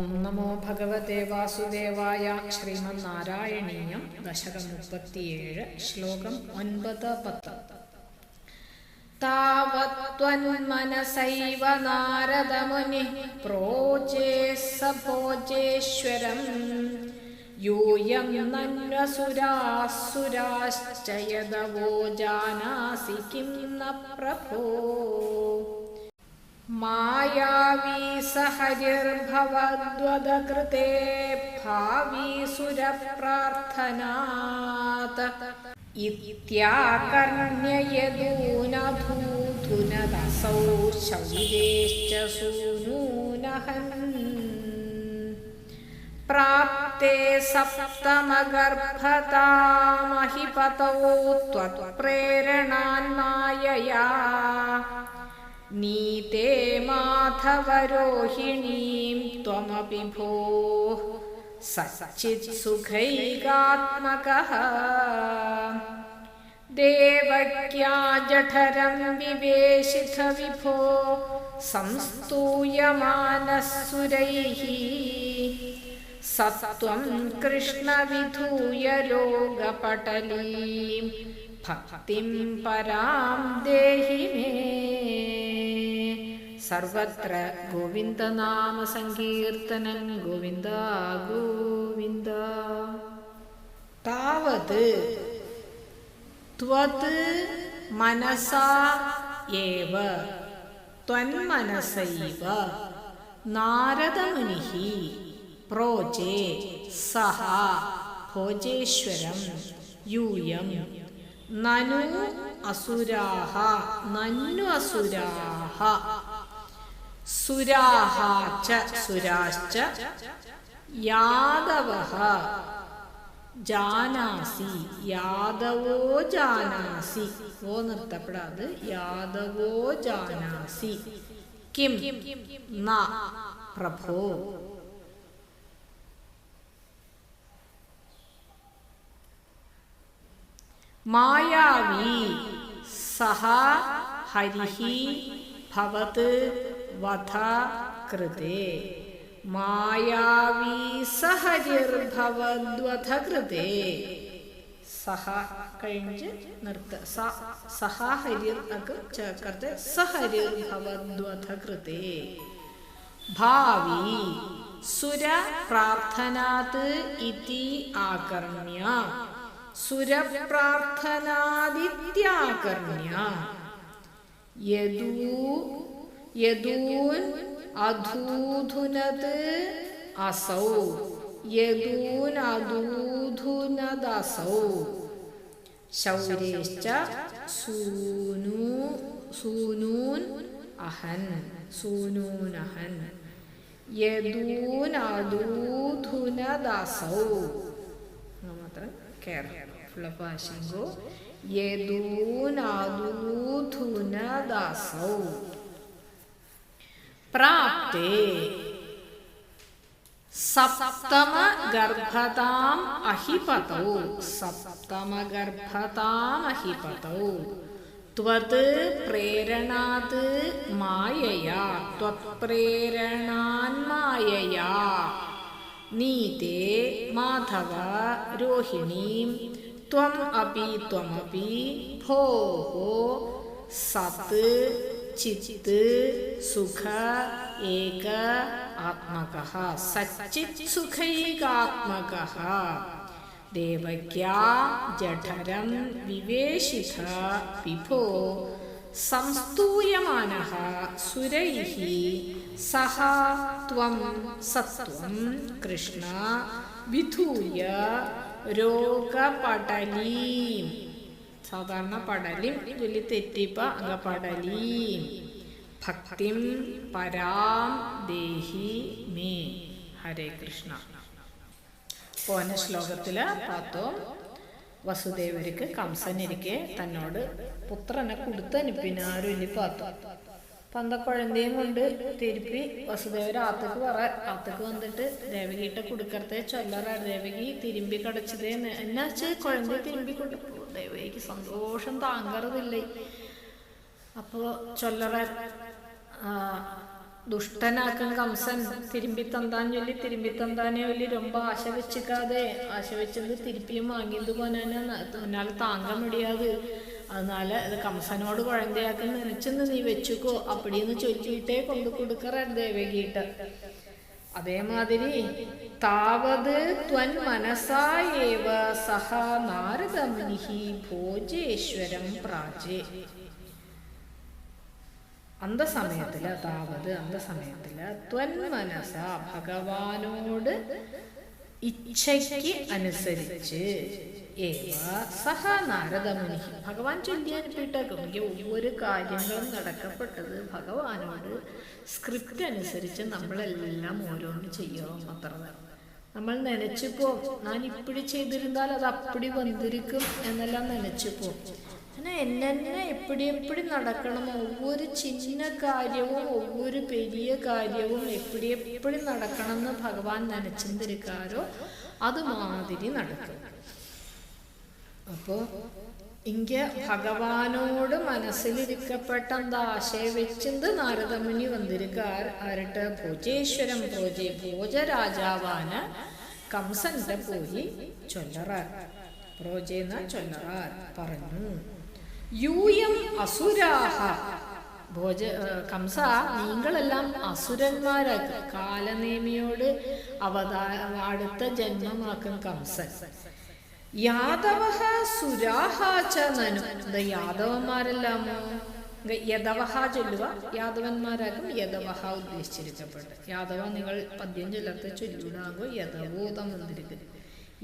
ഓം നമോ ഭഗവത്തെ വാസുദേവായ ശ്രീമന്നാരായണീയം ദശകം മുപ്പത്തിയേഴ് ശ്ലോകം ഒൻപത് പത്ത്. താവത്വന്മനസൈവ നാരദമുനി പ്രോചേ സഭോജേശ്വരം. യൂയം നന്വസുരാസുരാശ്ചയദവോ ജാനാസി കിം ന പ്രഭോ. മായാവീ സഹരിർഭവദ്വദകൃതേ ഭാവീ സുരപ്രാർത്ഥനാത് ഇത്യാകർണ്യയദൂനധൂധുനദസൗ ശൗരിരേശ്ച സൂനൂനഹൻ. പ്രാപ്തേ സപ്തമഗർഭതാമഹിപതൗ ത്വത്പ്രേരണാന്മായയാ नीते माधवरोहिणीं त्वमपि भोः सच्चित्सुखैकात्मकः देवक्या जठरं विवेशिथ विभो संस्तूयमानस्सुरैः सत्त्वं कृष्णविधूय रोगपटलीं भक्तिं परां देहि मे സർവത്ര ഗോവിന്ദനാമ സങ്കീർത്തനൻ ഗോവിന്ദ ഗോവിന്ദ. താവത് ത്വത് മനസാ ഏവ ത്വന്മനസൈവ നാരദമുനിഹി പ്രോജേ സഹ ഭോജേശ്വരം യൂയം. നനു അസുരാഹ നന്നു അസുരാഹ. ജാനാസി യാദവോ ജാനാസി. ഓ നിർത്തപ്പെടാതെ യാദവോ ജാനാസി. കിം ന പ്രഭോ. മായാവി സഹ ഹരിഹി ഭവത് വധ കൃതേ മായാവി സഹരിർഭവദ്വധ കൃതേ സഹ കഴിഞ്ഞ് നിർത്ത. സഹ ഹരിർ അക് ചേർക്കത്തെ സഹരിർഭവദ്വധ കൃതേ ഭാവി സുര പ്രാർത്ഥനാത് ഇതി ആകർണ്യ സുരപ്രാർത്ഥനാദിത്യാകർണ്യ യദൂ യദൂൻ അധൂധുനത് അസൗ. യദൂൻ അധൂധുനദസൗ ശൗരേശ്ച സൂനൂ സൂനൂൻ അഹൻ സൂനൂനഹൻ യദൂൻ അധൂധുനദസൗ മാത്രം കേരളം ഫുള്ളപ്പാശങ്കോ യദൂനാദൂധുനദാസൗ പ്രാപ്തേ. സപ്തമ ഗർഭതാം അഹിപതൗ. സപ്തമ ഗർഭതാം അഹിപതൗ. ത്വത് പ്രേരണാത് മായയാ. ത്വത്പ്രേരണാൻ മായയാ. നീതേ മാധവ രോഹിണീം. ത്വം അപി ത്വമപി ഭോः സത് ചിത് സുഖ ഏക ആത്മകः സച്ചിത് സുഖൈകാത്മകः ദേവക്യാ ജഠരം വിവേശിത വിഭോ സംസ്തൂയമാനः സുരൈः സഹ ത്വം സത്വം കൃഷ്ണ വിധൂയ രോഗപടലീം സാധാരണ പടലിം വലിയ തെറ്റിപ്പ അങ്ങ പടലീം. ഭക്തിം പരാം ദേഹി മേ. ഹരേ കൃഷ്ണ. പോന ശ്ലോകത്തിൽ പാത്തോ വസുദേവർക്ക് കംസനിരിക്കെ തന്നോട് പുത്രനെ കൊടുത്തനുപ്പിനാരും ഇനി പാത്തു. പന്തക്കുഴന്തയും കൊണ്ട് തിരുപ്പി വസുദേവർ ആത്തക്ക് പറ ആത്തക്ക് വന്നിട്ട് ദേവകിയുടെ കുടുക്കറത്തെ ചൊല്ലറ. ദേവകി തിരുമ്പി കടച്ചത് എന്നാ വെച്ചാൽ കുഴന്തയെ തിരുമ്പി കൊടുത്തു ദേവകിക്ക് സന്തോഷം താങ്കറുതില്ലേ അപ്പോ ചൊല്ലറ ദുഷ്ടനാക്കൻ കംസൻ തിരുമ്പി തന്താൻ ചൊല്ലി തിരുമ്പി തന്താനെ ചൊല്ലി രൊമ്പ ആശ വെച്ചിക്കാതെ ആശ വെച്ചത് തിരുപ്പിയും വാങ്ങിയത് പോനാനെ. തൊന്നാൽ താങ്ക മുടിയാതെ அதனால ഇത് കംസനോട് കുഴന്തയാക്കി നനച്ചെന്ന് നീ വെച്ചുക്കോ അപ്പടിന്ന് ചൊല്ലിയിട്ടേ കൊണ്ടു കൊടുക്കറ ദേവകിയിട്ട് അതേമാതിരി താവത് ത്വൻ മനസായേവ സഹ നാരദമുനി ഭോജേശ്വരം പ്രാചേ അന്തസമയത്തില് താവത് അന്തസമയത്തില് ത്വൻ മനസ ഭഗവാനോട് ഇച്ഛയ്ക്ക് അനുസരിച്ച് ഏവ സഹ നാരദമുനി ഭഗവാൻ ചൊല്ലിയനുപ്പിട്ട അനുപ്പിട്ടേക്കും ഒരു കാര്യങ്ങളും നടക്കപ്പെട്ടത് ഭഗവാനോട് സ്ക്രിപ്റ്റ് അനുസരിച്ച് നമ്മളെല്ലാം ഓരോന്ന് ചെയ്യണം അത്ര. നമ്മൾ നനച്ചു പോകും ഞാൻ ഇപ്പിടി ചെയ്തിരുന്നാൽ അത് അപ്പടി വന്നിരിക്കും എന്നെല്ലാം നനച്ചു പോകും അങ്ങനെ എന്നെ എപ്പിടി എപ്പിടി നടക്കണം. ഒവ്വൊരു ചിന്ന കാര്യവും ഒവ്വൊരു പെരിയ കാര്യവും എപ്പിടി എപ്പിടി നടക്കണം എന്ന് ഭഗവാൻ നനച്ചിരിക്കാരോ അതുമാതിരി നടക്കും. അപ്പോൾ ഇങ്ക ഭഗവാനോട് മനസ്സിലിരിക്കപ്പെട്ട എന്താ ആശയവെച്ചെന്ത് നാരദമുനി വന്നിരിക്കാർ ആരട്ട്? ഭോജേശ്വരം ഭോജെ ഭോജരാജാവാന് കംസന്റെ പോയി ചൊല്ലറാർ. പ്രോജേന ചൊല്ലറാർ പറഞ്ഞു. യൂയം അസുരാഹ. ഭോജ കംസ നിങ്ങളെല്ലാം അസുരന്മാരാക്കും. കാലനേമിയോട് അവതാ അടുത്ത ജന്മമാക്കും കംസൻ. യാദവ സുരാഹാച നനു. യാദവന്മാരെല്ലാമോ യദവഹ ചൊല്ലുക യാദവന്മാരാകും യദവഹ ഉദ്ദേശിച്ചിരിക്കപ്പെട്ടു യാദവ നിങ്ങൾ പദ്യം ചൊല്ലാത്ത ചൊല്ലുടാകോ യദവോതം വന്നിരിക്കുന്നു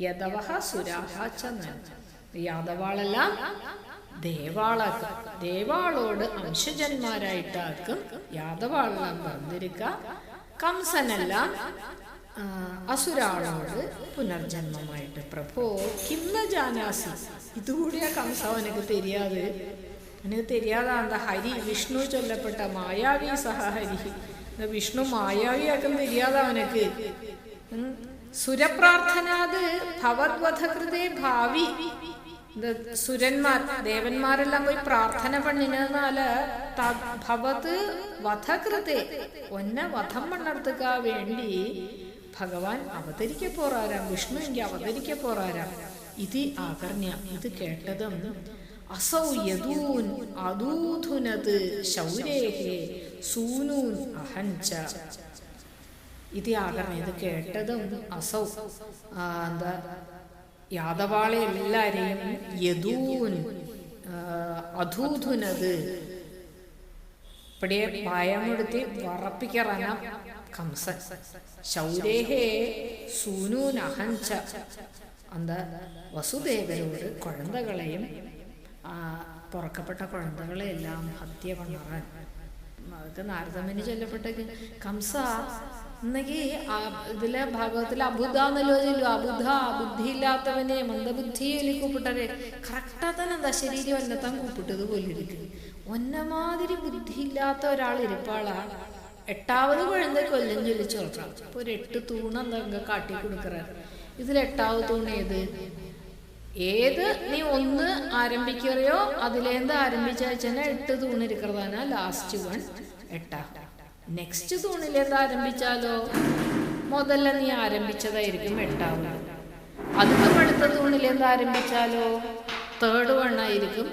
യദവഹ സുരാഹാച്ച നനു. യാദവാളെല്ലാം ദേവാളാക്കും. ദേവാളോട് അംശജന്മാരായിട്ടാക്കും യാദവാളെല്ലാം പറഞ്ഞിരിക്ക കംസനെല്ലാം അസുരാളോട് പുനർജന്മമായിട്ട് പ്രഭോ. കിംന ജാനാസി. ഇതുകൂടിയാ കംസ അവനക്ക് തെരിയാതെ. അവനക്ക് തെരിയാതെ. എന്താ ഹരി വിഷ്ണു ചൊല്ലപ്പെട്ട മായാവി സഹ ഹരി. വിഷ്ണു മായാവിയാക്കും തെരിയാതെ അവനക്ക്. സുരപ്രാർത്ഥനാത് ഭവദ്വധകൃതേ ഭാവി. സുരന്മാർ ദേവന്മാരെല്ലാം പോയി പ്രാർത്ഥന പണിനാല് ഭവത് വധകൃതേ. ഒന്നെ വധം പണർത്തുക വേണ്ടി ഭഗവാൻ അവതരിക്ക പോറാരാം വിഷ്ണു എങ്കിൽ അവതരിക്ക ഇത് ആകർണ്യ ഇത് കേട്ടതും അസൗ യദൂൻ അതൂധുനത് ശൗരേഹേ സൂനൂൻ അഹഞ്ച. ഇത് ആകർണ്യ ഇത് കേട്ടതും അസൗ എന്താ യാദവാളെ എല്ലാരെയും യദൂൻ അധൂധുനത് ഇപ്പടിയെ ഭയമെടുത്തി വറപ്പിക്കറാന കംസൻ ശൗരേഹേ സൂനൂനഹഞ്ച അന്ത വസുദേവരോട് കുഴന്തകളെയും പുറക്കപ്പെട്ട കുഴന്തകളെയെല്ലാം ഹത്യ പണ്ണറാൻ അതൊക്കെ നാരദമ്മന് ചൊല്ലപ്പെട്ട കംസ എന്നെങ്കിൽ ഇതിലെ ഭാഗവത്തിൽ അബുദ്ധ എന്നല്ലോ ചൊല്ലു അബുദ്ധ ബുദ്ധിയില്ലാത്തവനെ മന്ദബുദ്ധിയിൽ കൂപ്പിട്ടരെ കറക്റ്റാ തന്നെ എന്താ ശരീരം ഒന്നത്താൻ കൂപ്പിട്ടത് പോലെ ഇരിക്കും ഒന്നമാതിരി ബുദ്ധിയില്ലാത്ത ഒരാൾ ഇരിപ്പാളാ. എട്ടാവത് കുഴന്ത കൊല്ലം ചൊല്ലി ചൊല്ലാം അപ്പൊ ഒരു എട്ട് തൂണ് എന്താ കാട്ടി കൊടുക്കറ? ഇതിൽ എട്ടാവ് തൂണ് ഏത്? ഏത് നീ ഒന്ന് ആരംഭിക്കറിയോ? അതിലേന്ത് ആരംഭിച്ചാൽ എട്ട് തൂണ് ഇരിക്കുന്നതാണ് ലാസ്റ്റ് വൺ എട്ടാ. നെക്സ്റ്റ് തൂണിലേത് ആരംഭിച്ചാലോ? മുതല്ല നീ ആരംഭിച്ചതായിരിക്കും എട്ടാവ് അതിലും അടുത്ത തൂണിലേന്ത് ആരംഭിച്ചാലോ? തേർഡ് വൺ ആയിരിക്കും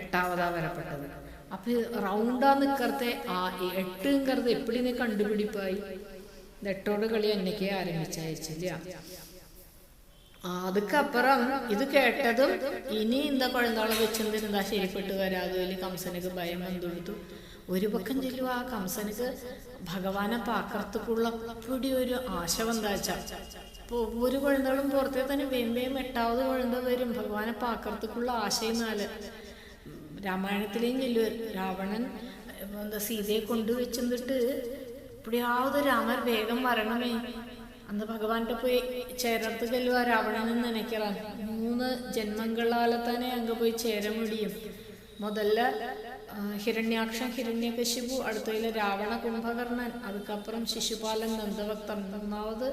എട്ടാവതാ വരപ്പെട്ടത്. അപ്പൊ റൗണ്ടാ നിക്കറത്തെ ആ എട്ട് നിക്കറത്തെ എപ്പോഴും നീ കണ്ടുപിടിപ്പായി? എട്ടോട് കളി എന്നൊക്കെ ആരംഭിച്ചയച്ചില്ല അതുക്കപ്പുറം ഇത് കേട്ടതും ഇനി എന്താ കുഴന്താളെ വെച്ചെന്തിനെന്താ ശരിപ്പെട്ട് വരാതെ കംസനക്ക് ഭയം വന്നെടുത്തു. ഒരു പക്കം ചെല്ലുക ആ കംസനക്ക് ഭഗവാനെ പാക്കർത്തുക്കുള്ള പൊടി ഒരു ആശ വന്നാച്ച ഒരു കുഴന്തകളും പുറത്തേ തന്നെ വേമ്പേയും എട്ടാവത് കുഴന്ത വരും. ഭഗവാനെ പാക്കർത്തുക്കുള്ള ആശയെന്നാൽ രാമായണത്തിലേയും ചെല്ലു രാവണൻ എന്താ സീതയെ കൊണ്ടുവച്ചെന്നിട്ട് ഇപ്പോഴാവത് രാമൻ വേഗം വരണമേ. അന്ന് ഭഗവാന്റെ പോയി ചേരത്ത് ചെല്ലുക രാവണനെന്ന് നനയ്ക്കറാൻ. മൂന്ന് ജന്മങ്ങളാലെ തന്നെ അങ്ങ് പോയി ചേര മുടിയും മുതല്ല ഹിരണ്യാക്ഷ ഹിരണ്യകശിപു അടുത്തതിൽ രാവണ കുംഭകർണൻ അതുക്കപ്പുറം ശിശുപാലൻ നന്ദഭക്തൻ ഒന്നാമത്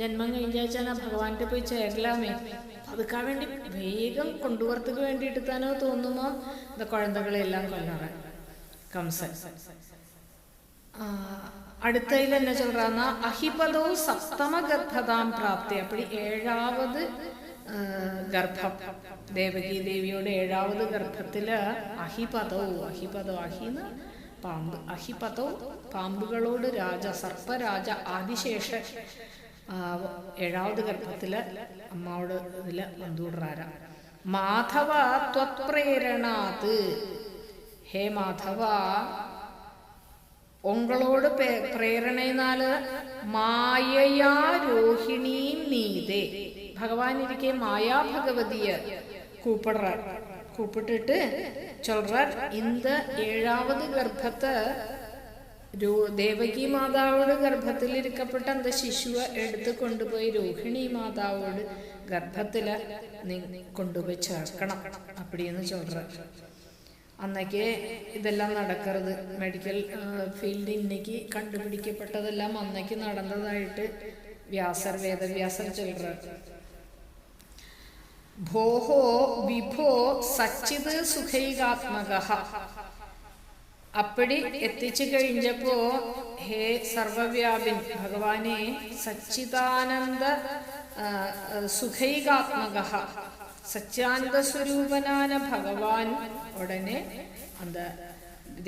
ജന്മം കഴിഞ്ഞാൽ ഭഗവാന്റെ പോയി ചേരലാമേ. അതുക്കാൻ വേണ്ടി വേഗം കൊണ്ടുവരത്തുക്ക് വേണ്ടി എടുക്കാനോ തോന്നുമോ ഇത് കുഴന്തകളെല്ലാം കൊല്ലണം കംസൻ. അടുത്തതിൽ എന്നെ ചൊല്ലുന്ന അഹിപദവും സപ്തമഗർഭതാം പ്രാപ്തി. അപ്പൊ ഏഴാവത് ഗർഭം. ദേവകി ദേവിയുടെ ഏഴാമത് ഗർഭത്തിൽ അഹിപതവും അഹിപതവും അഹിന്ന് പാമ്പ്. അഹിപതവും പാമ്പുകളോട് രാജ സർപ്പരാജ ആദിശേഷ ഏഴാമത് ഗർഭത്തിൽ അമ്മാവോട് ഇതിൽ നന്തൂടറാര മാധവ ത്വപ്രേരണാത് ഹേ മാധവ ഉങ്ങളോട് പ്രേരണയെന്നാൽ മായയാ രോഹിണീം നീതേ. ഭഗവാനിരിക്കെ മായാ ഭഗവതിയ കൂപ്പിടറ കൂപ്പിട്ടിട്ട് ചൊല്റാർ ഇന്ത് ഏഴാവത് ഗർഭത്തെ ദേവകി മാതാവോട് ഗർഭത്തിൽ ഇരിക്കപ്പെട്ട അന്ത ശിശുവെ എടുത്ത് കൊണ്ടുപോയി രോഹിണി മാതാവോട് ഗർഭത്തിൽ കൊണ്ടുപോയി ചേർക്കണം അപ്പടിയെന്ന് ചൊല്ലറ അന്നൊക്കെ ഇതെല്ലാം നടക്കരുത്. മെഡിക്കൽ ഫീൽഡ് ഇന്നേക്ക് കണ്ടുപിടിക്കപ്പെട്ടതെല്ലാം അന്നേക്ക് നടന്നതായിട്ട് വ്യാസർ വേദവ്യാസർ ചൊല്ലറ ഭോഹോ വിഭോ സച്ചിത് സുഖൈകാത്മക. അപ്പടി എത്തിച്ചു കഴിഞ്ഞപ്പോ ഹേ സർവവ്യാപിൻ ഭഗവാനെ സച്ചിദാനന്ദ സുഖൈകാത്മക. സച്ചാനന്ദ സ്വരൂപനാന ഭഗവാൻ ഉടനെ അന്ത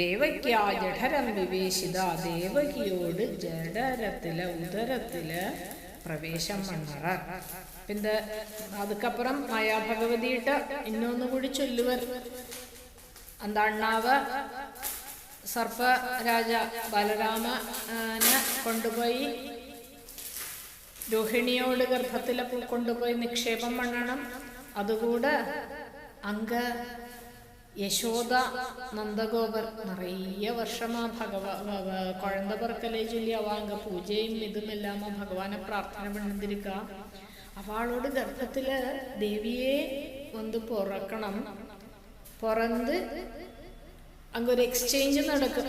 ദേവക്യാ ജഠരം വിവേശിത ദേവകിയോട് ജഡരത്തിൽ ഉദരത്തിൽ പ്രവേശം മണ്ണറ പിന്നെ അതുക്കപ്പുറം മായാഭഗവതിയിട്ട് ഇന്നൊന്നു കൂടി ചൊല്ലുവർ. അന്താണ്ണാവ് സർപ്പരാജ ബാലരാമനെ കൊണ്ടുപോയി രോഹിണിയോട് ഗർഭത്തിലെ കൊണ്ടുപോയി നിക്ഷേപം പണ്ണണം അതുകൂടെ അങ്ക യശോദ നന്ദഗോപർ നിറയെ വർഷമാ ഭഗവ കുഴന്ത പറക്കലേ ചൊല്ലി അവ പൂജയും പൂജയും ഇതുമെല്ലാമ ഭഗവാനെ പ്രാർത്ഥന പണിതിരിക്ക. അവളോട് ഗർഭത്തിൽ ദേവിയെ ഒന്ന് പുറക്കണം. പുറന്ത് അങ്ങൊരു എക്സ്ചേഞ്ച് നടക്കും.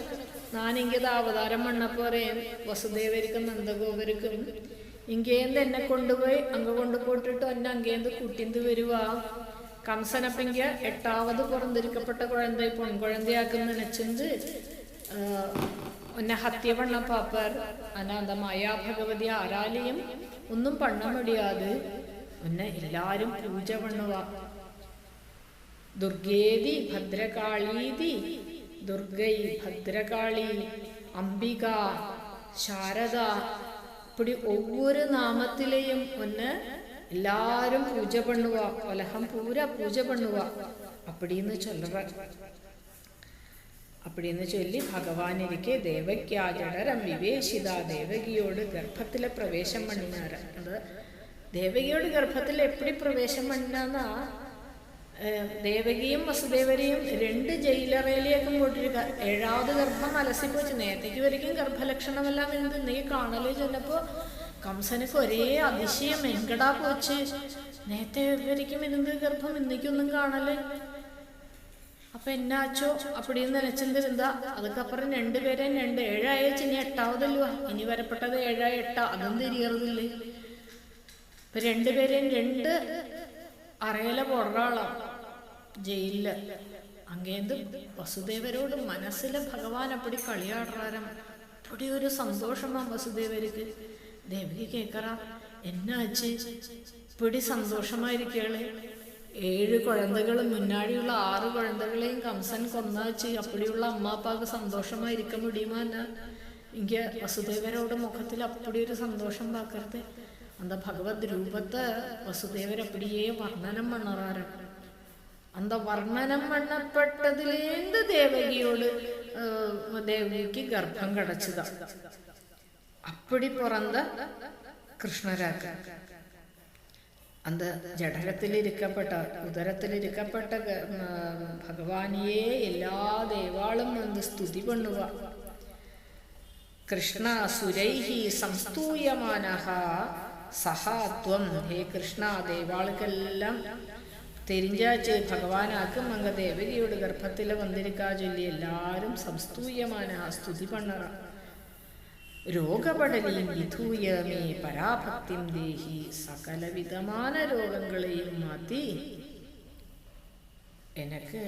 ഞാനിങ്കത് അവതാരം മണ്ണപ്പോറെ വസുദേവരിക്കും നന്ദഗോപരിക്കും ഇങ്കേന്ത് എന്നെ കൊണ്ടുപോയി അങ്ങ് കൊണ്ടുപോയിട്ടിട്ട് എന്നെ അങ്ങേന്ത് കുട്ടിന്ത് വരുവാ? കംസനപ്പിങ്ക എട്ടാവത് പുറന്തിരിക്കപ്പെട്ട കുഴന്ത പൊൺകുഴന്തയാക്കുന്ന നനച്ചിന്ത് എന്നെ ഹത്യ പണ്ണ പാപ്പർ അനാഥ മായാ ഭഗവതി ആരാലെയും ഒന്നും പണ്ണ മുടിയാതെ എന്നെ എല്ലാരും പൂജ പണ്ണുവാ ദുർഗേതി ഭദ്രകാളീതി ദുർഗൈ ഭദ്രകാളി അംബിക ശാരദ இப்படி ஒவ்வொரு நாமத்திலையும் ஒன்று എല്ലാരും പൂജ பண்ணுவ உலகம் പൂര പൂജ பண்ணுவ അപ്പടിന്ന് சொல்ற അപ്പടിന്ന് ചൊല്ലി ഭഗവാനിരിക്കെ ദേവക്യാജടരം വിവേശിത. ദേവകിയോട് ഗർഭത്തിലെ പ്രവേശം പണിനാറ് അത് ദേവകിയോട് ഗർഭത്തിൽ എപ്പടി പ്രവേശം പണിനാന്നാ ദേവകിയും വസുദേവരെയും രണ്ട് ജയിലറയിലേക്കും പോയിട്ടിരിക്കുക ഏഴാമത് ഗർഭം അലസിപ്പോച്ച് നേരത്തേക്ക് വരയ്ക്കും ഗർഭലക്ഷണമെല്ലാം എന്ത്? നീ കാണൽ ചെന്നപ്പോ കംസനക്ക് ഒരേ അതിശയം എങ്കടാ പോച്ച് നേരത്തെ വരയ്ക്കും എന്ത് ഗർഭം ഇന്നേക്കൊന്നും കാണല്ലേ അപ്പൊ എന്നാച്ചോ അപ്പടിന്ന് നനച്ചെന്തിരുന്നാ അതുക്കപ്പുറം രണ്ടുപേരെയും രണ്ട് ഏഴായ ഇനി എട്ടാവതല്ലോ ഇനി വരപ്പെട്ടത് ഏഴായ എട്ടാ അതും തിരിയറുന്നില്ലേ ഇപ്പൊ രണ്ടുപേരെയും രണ്ട് അറയില പൊറാളാം ജയിലിൽ. അങ്ങേന്ത് വസുദേവരോട് മനസ്സിലെ ഭഗവാൻ അപ്പടി കളിയാടാരം അപ്പടി ഒരു സന്തോഷമാ വസുദേവർക്ക്. ദേവകി കേക്കറ. എന്നാച്ച് പിടി സന്തോഷമായിരിക്കേളെ ഏഴ് കുഴന്തകളും മുന്നാടിയുള്ള ആറ് കുഴന്തകളെയും കംസൻ കൊന്നാച്ച് അപ്പടിയുള്ള അമ്മാപ്പാക്ക് സന്തോഷമായിരിക്ക മുടിയുമാന എനിക്ക് വസുദേവരോട് മുഖത്തിൽ അപ്പടി ഒരു സന്തോഷം പാക്കരുത്. അന്ത ഭഗവത് രൂപത്തെ വസുദേവർ അപ്പടിയേ വർണനം പണറാറാണ് അന്ത വർണനം പണപ്പെട്ടതിലേന്ത് ദേവകിയോട് ദേവകിക്ക് ഗർഭം കടച്ചതാണ് அப்படி பிறந்த கிருஷ்ணராக அந்த ஜடரத்தில் இருக்கப்பட்ட உதரத்தில் இருக்கப்பட்ட க- ம- பகவானையே எல்லா தேவாளும் வந்து ஸ்துதி பண்ணுவா കൃഷ്ണ സുരൈഹി സംസ്തൂയമാനഹ സഹാത്വം ഹേ കൃഷ്ണ ദേവാളുക്കെല്ലാം തെരിഞ്ചാച്ച് ഭഗവാനാക്കും അങ്ങ ദേവകിയുടെ ഗർഭത്തിൽ വന്നിരിക്കാ ചൊല്ലി എല്ലാരും സംസ്തൂയമാന സ്തുതി പണ്ണറ രോഗപടലി വിധൂയമേ പരാഭക്തി ദേഹി സകലവിധമായ രോഗങ്ങളെയും മാറ്റി. എനക്ക്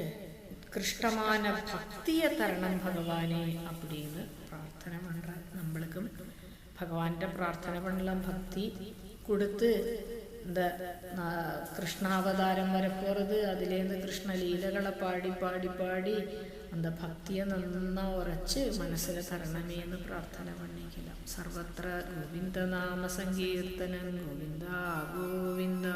ഉത്കൃഷ്ടமான ഭക്തിയെ തരണം ഭഗവാനെ അപ്പടിന്ന് പ്രാർത്ഥന പണ്ട നമ്മൾക്കും ഭഗവാന്റെ പ്രാർത്ഥന പണ്ടം ഭക്തി കൊടുത്ത് എന്താ കൃഷ്ണാവതാരം വരപ്പോറത് അതിലേന്ന് കൃഷ്ണലീലകളെ പാടി പാടി പാടി അന്ത ഭക്തിയെ നന്ന ഉറച്ച് മനസ്സിൽ തരണമേ എന്ന് പ്രാർത്ഥന പണിക്കില്ല സർവത്ര ഗോവിന്ദനാമ സങ്കീർത്തനം. ഗോവിന്ദ ഗോവിന്ദ.